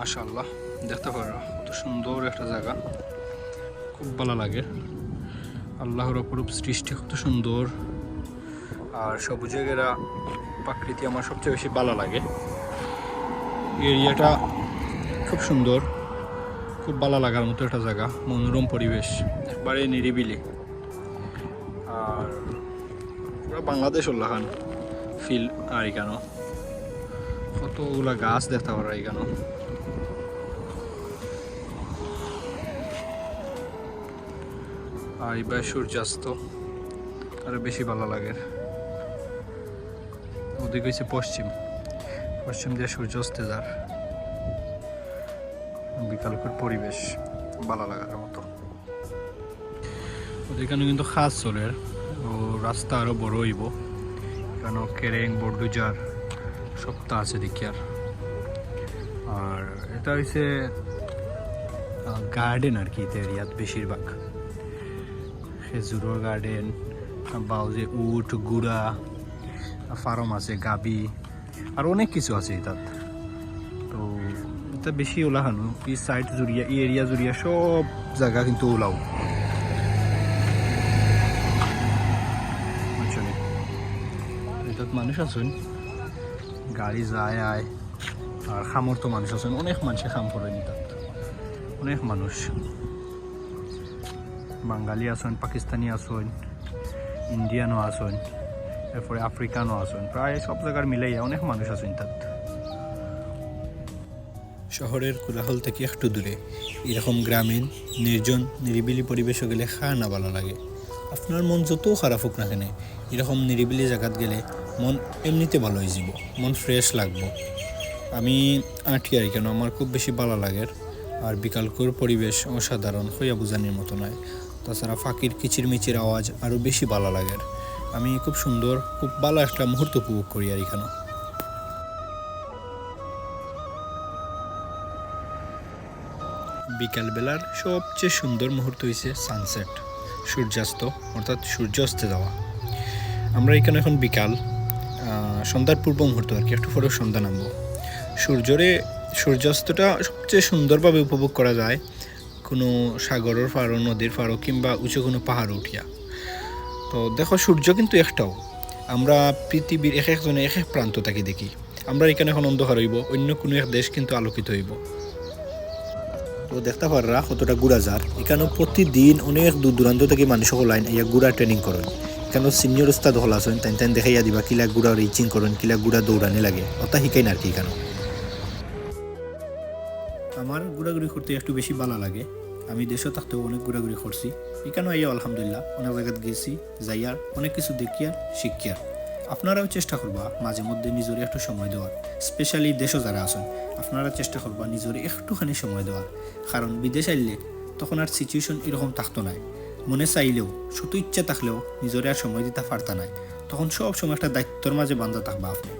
মাশাল্লাহ দেখতে পারো, কত সুন্দর একটা জায়গা। খুব ভালো লাগে। আল্লাহর অপরূপ সৃষ্টি কত সুন্দর। আর সবুজে ঘেরা প্রাকৃতি আমার সবচেয়ে বেশি ভালো লাগে। এরিয়াটা খুব সুন্দর, খুব ভালো লাগার মতো একটা জায়গা, মনোরম পরিবেশ, একবারে নিরিবিলি। আর পুরো বাংলাদেশ উল্লাহান, ফিল আর এখানে কতগুলা গাছ দেখতে পারো এখানে আর এবার সূর্যাস্ত। আরও বেশি ভালো লাগে। ওদিকে হচ্ছে পশ্চিম। পশ্চিম দিয়ে সূর্যাস্তে যার। বিকালকের পরিবেশ ভালো লাগার মতো। ওদিকে কিন্তু খাস চলে। ও রাস্তা আরও বড় হইব। কেন কেরেং বর্ডুজার সপ্তাহ আছে দেখি আর। আর এটা হচ্ছে গার্ডেন আর কি এরিয়াত বেশিরভাগ। খেজুরের গার্ডেন বাউজে উট, গুড়া, ফার্ম আছে, গাবি, আর অনেক কিছু আছে তাত তো এটা বেশি ওলাহানো এই সাইড জুড়িয়া, এই এরিয়া জুড়িয়া সব জায়গা কিন্তু ওলাও। মানুষ আছেন, গাড়ি যায়, আয়, আর খামর তো মানুষ আছেন, অনেক মানুষে খাম করেন তাত অনেক মানুষ। বাঙালি আছেন পাকিস্তানি আছেন ইন্ডিয়ানও আছেন, এরপরে আফ্রিকানও আছেন, প্রায় সব জায়গার মিলাইয়া অনেক মানুষ আছেন তাত। শহরের কোলাহল থেকে একটু দূরে। এরকম গ্রামীণ, নির্জন, নিরিবিলি পরিবেশে গেলে খা না ভালো লাগে। আপনার মন যত খারাপ হোক না কেন, এরকম নিরিবিলি জায়গাত গেলে মন এমনিতে ভালো হয়ে যাব মন ফ্রেশ লাগবো। আমি আঁটি আর কেন, আমার খুব বেশি ভালো লাগে। আর বিকালকর পরিবেশ অসাধারণ, হইয়া বুঝানির মতো নয়। তাছাড়া ফাঁকির কিচির মিচির আওয়াজ আরও বেশি ভালো লাগে। আমি খুব সুন্দর, খুব ভালো একটা মুহূর্ত উপভোগ করি আর এখানে বিকালবেলার সবচেয়ে সুন্দর মুহূর্ত হয়েছে সানসেট সূর্যাস্ত, অর্থাৎ সূর্যাস্তে যাওয়া। আমরা এখানে এখন বিকাল সন্ধ্যার পূর্ব মুহূর্ত আর কি, একটু পরে সন্ধ্যা নামবো। সূর্যরে, সূর্যাস্তটা সবচেয়ে সুন্দরভাবে উপভোগ করা যায়। কোনো সাগরের পাড়ো নদীর পাড়ো কিংবা উঁচু কোনো পাহাড় উঠিয়া। তো দেখো, সূর্য কিন্তু একটাও। আমরা পৃথিবীর এক একজনে এক এক প্রান্ত থাকি দেখি। আমরা এখানে এখন অন্ধকার হইব, অন্য কোনো এক দেশ কিন্তু আলোকিত হইব। তো দেখতে পাররা কতটা গুড়া যার এখানে প্রতিদিন অনেক দূর দূরান্ত থেকে মানুষ লাইন ইয়া গুড়া ট্রেনিং করেন। এখানে সিনিয়র উস্তাদ হল আছেন তাই তাই দেখাইয়া দিবা কিলা গুড়া রিচিং করেন, কিলা গুড়া দৌড়ানি লাগে। অতা শিকাই না আর কি এখানে আমার ঘোরাঘুরি করতে একটু বেশি ভালো লাগে। আমি দেশে থাকতেও অনেক ঘোরাঘুরি করছি। এখানে আইয়া আলহামদুলিল্লাহ, অনেক জায়গাত গেছি, যাইয়ার, অনেক কিছু দেখিয়ার, শিখিয়ার। আপনারাও চেষ্টা করবা মাঝে মধ্যে নিজের একটু সময় দেওয়ার স্পেশালি দেশও যারা আছেন, আপনারা চেষ্টা করবা নিজের একটুখানি সময় দেওয়ার। কারণ বিদেশ আইলে তখন আর সিচুয়েশন এরকম থাকতো নাই। মনে চাইলেও, শুধু ইচ্ছা থাকলেও নিজের আর সময় দিতে পারতা নাই। তখন সব সময় একটা দায়িত্বর মাঝে বান্ধা থাকবা আপনি।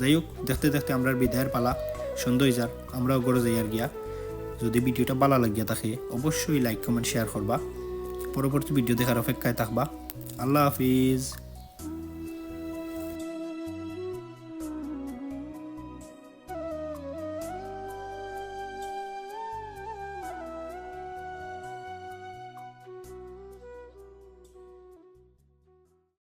যাই হোক, দেখতে দেখতে আমরা বিদায়ের পালা। সন্ধ্যা হয়ে যার আমরাও গড়ে যাই আর গিয়া যদি ভিডিওটা ভালো লাগিয়া থাকে, অবশ্যই লাইক কমেন্ট শেয়ার করবা। পরবর্তী ভিডিও দেখার অপেক্ষায় থাকবা। আল্লাহ হাফিজ।